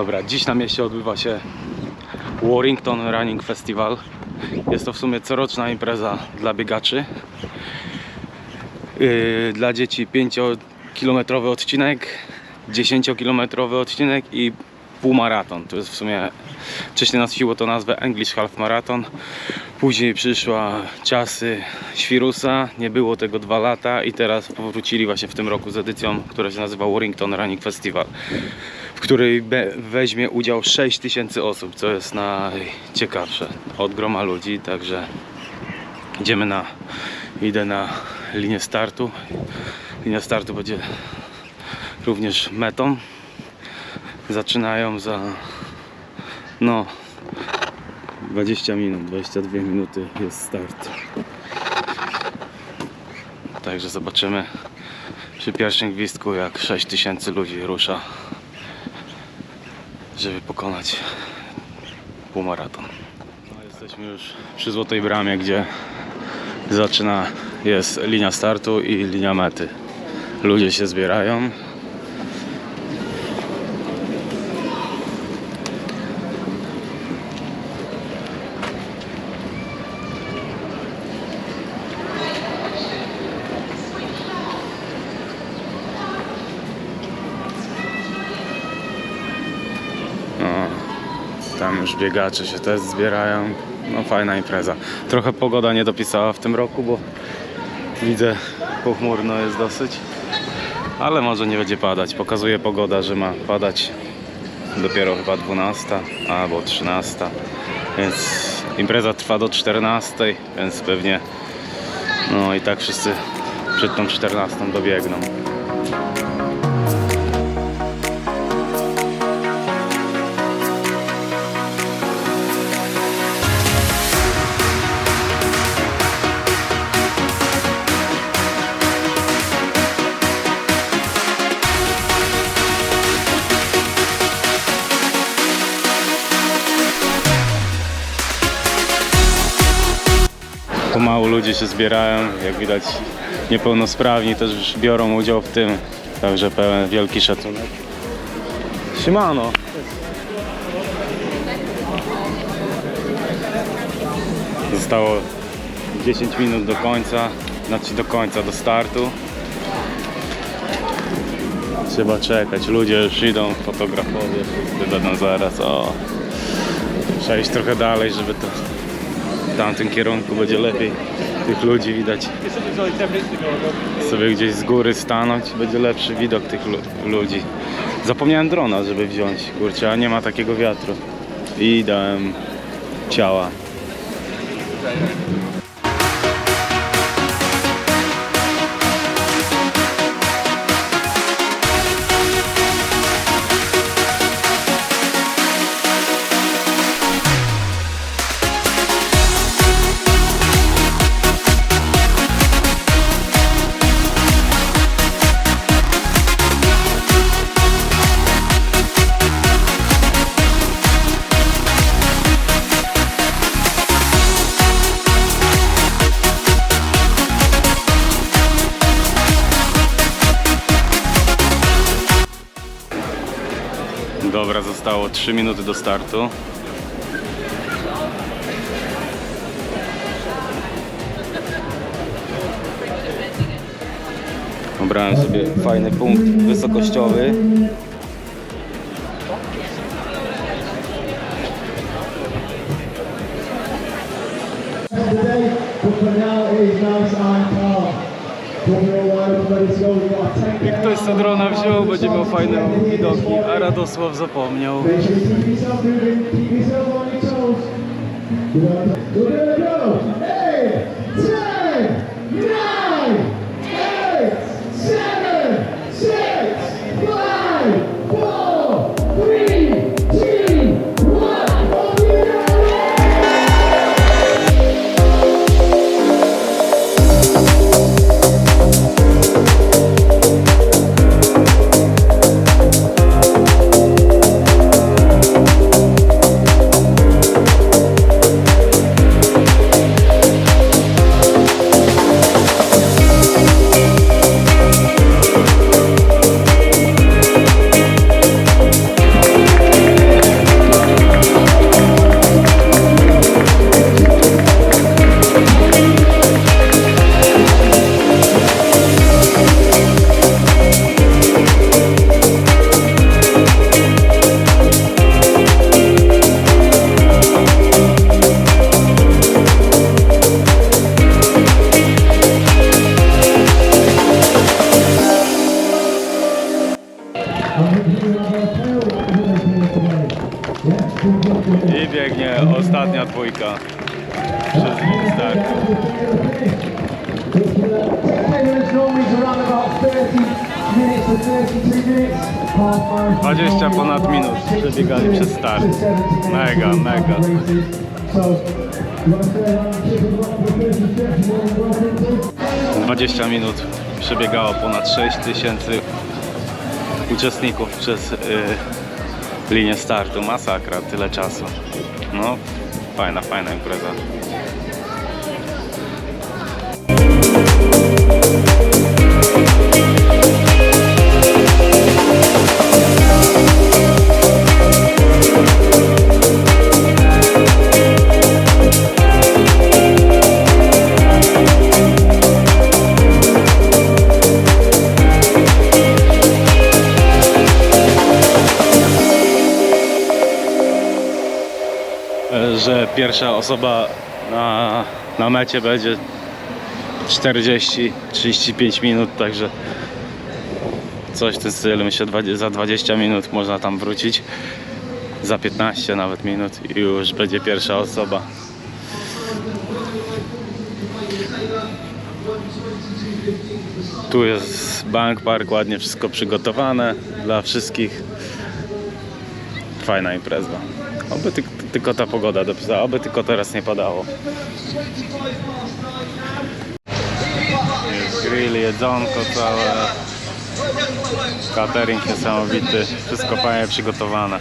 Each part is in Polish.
Dobra, dziś na mieście odbywa się Warrington Running Festival. Jest to w sumie coroczna impreza dla biegaczy. Yy, dla dzieci 5-kilometrowy odcinek, 10-kilometrowy odcinek i półmaraton. To jest w sumie wcześniej nosiło to nazwę English Half Marathon. Później przyszła czasy Świrusa, nie było tego dwa lata i teraz powrócili właśnie w tym roku z edycją, która się nazywa Warrington Running Festival, w której weźmie udział 6 tysięcy osób, co jest najciekawsze od groma ludzi, także idziemy na, idę na linię startu. Linia startu będzie również metą. Zaczynają za no 20 minut, 22 minuty jest start. Także zobaczymy przy pierwszym gwizdku jak 6000 ludzi rusza, żeby pokonać półmaraton. No, jesteśmy już przy Złotej Bramie, gdzie zaczyna, jest linia startu i linia mety. Ludzie się zbierają. Już biegacze się też zbierają. No fajna impreza. Trochę pogoda nie dopisała w tym roku, bo widzę pochmurno jest dosyć. Ale może nie będzie padać. Pokazuje pogoda, że ma padać dopiero chyba 12 albo 13. Więc impreza trwa do 14, więc pewnie no i tak wszyscy przed tą 14 dobiegną. Pomału ludzie się zbierają, jak widać niepełnosprawni też biorą udział w tym, także pełen wielki szacunek. Siemano! Zostało 10 minut do końca, znaczy do końca, do startu. Trzeba czekać, ludzie już idą, fotografowie, wszyscy będą zaraz, o. Trzeba iść trochę dalej, żeby to tamtym kierunku będzie lepiej tych ludzi widać. Sobie gdzieś z góry stanąć, będzie lepszy widok tych lu- ludzi. Zapomniałem drona, żeby wziąć, kurczę, a nie ma takiego wiatru. I dałem ciała. Zostało 3 minuty do startu. Obrałem sobie fajny punkt wysokościowy. Jak ktoś co drona wziął, będzie miał fajne widoki, a Radosław zapomniał. Around and keep it up for 30 steps, more than welcome to. 20 minut przebiegało ponad 6 tysięcy uczestników przez y, linię startu. Masakra, tyle czasu. No, fajna, fajna impreza. Że pierwsza osoba na, na mecie będzie 40-35 minut, także coś w tym stylu. Myślę, za 20 minut można tam wrócić. Za 15 nawet minut i już będzie pierwsza osoba. Tu jest bank park, ładnie wszystko przygotowane dla wszystkich. Fajna impreza. Oby ty, tylko ta pogoda dopisała, oby tylko teraz nie padało. Jest grill, jedzonko całe. Catering niesamowity. Wszystko fajnie przygotowane.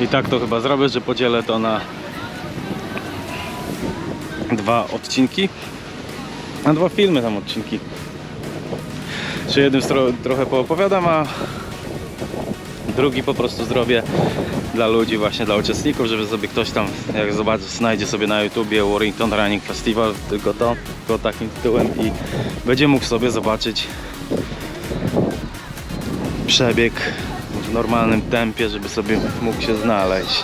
I tak to chyba zrobię, że podzielę to na dwa odcinki. Na dwa filmy tam odcinki. Czy jednym stro- trochę poopowiadam, a drugi po prostu zrobię dla ludzi, właśnie dla uczestników, żeby sobie ktoś tam, jak zobaczy, znajdzie sobie na YouTubie Warrington Running Festival, tylko to, tylko takim tytułem i będzie mógł sobie zobaczyć przebieg w normalnym tempie, żeby sobie mógł się znaleźć.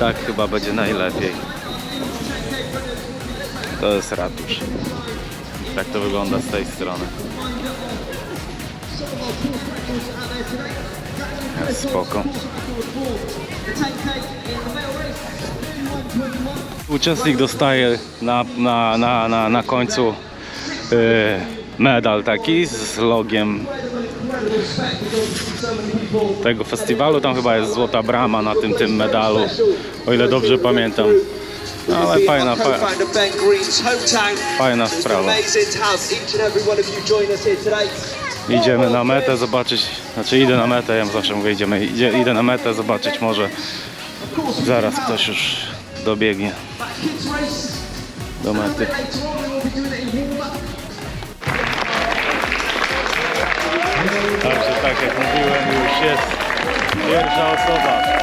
Tak chyba będzie najlepiej. To jest ratusz. Tak to wygląda z tej strony. Spoko. Uczestnik dostaje na, na, na, na, na końcu yy, medal taki z logiem tego festiwalu. Tam chyba jest złota brama na tym, tym medalu, o ile dobrze pamiętam. No, ale fajna, fajna It's sprawa. Idziemy na metę zobaczyć, znaczy idę na metę, ja zawsze mówię idziemy, idzie, idę na metę zobaczyć, może zaraz ktoś już dobiegnie do mety. Także tak jak mówiłem, już jest pierwsza osoba.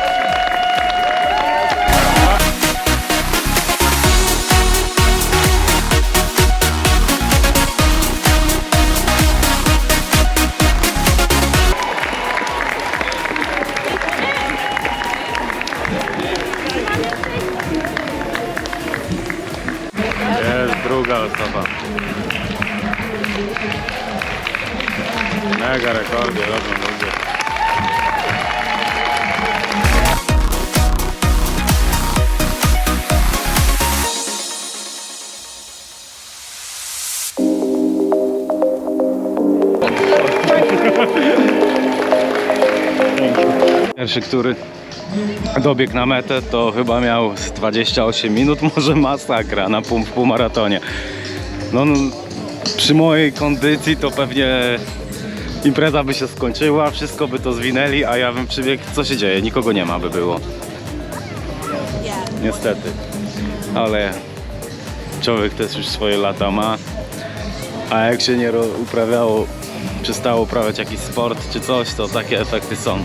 Pierwszy, który dobiegł na metę, to chyba miał z 28 minut, może masakra na pół, półmaratonie. No, no, przy mojej kondycji to pewnie impreza by się skończyła, wszystko by to zwinęli, a ja bym przybiegł, co się dzieje, nikogo nie ma by było. Niestety. Ale człowiek też już swoje lata ma, a jak się nie uprawiało, przestało uprawiać jakiś sport czy coś, to takie efekty są.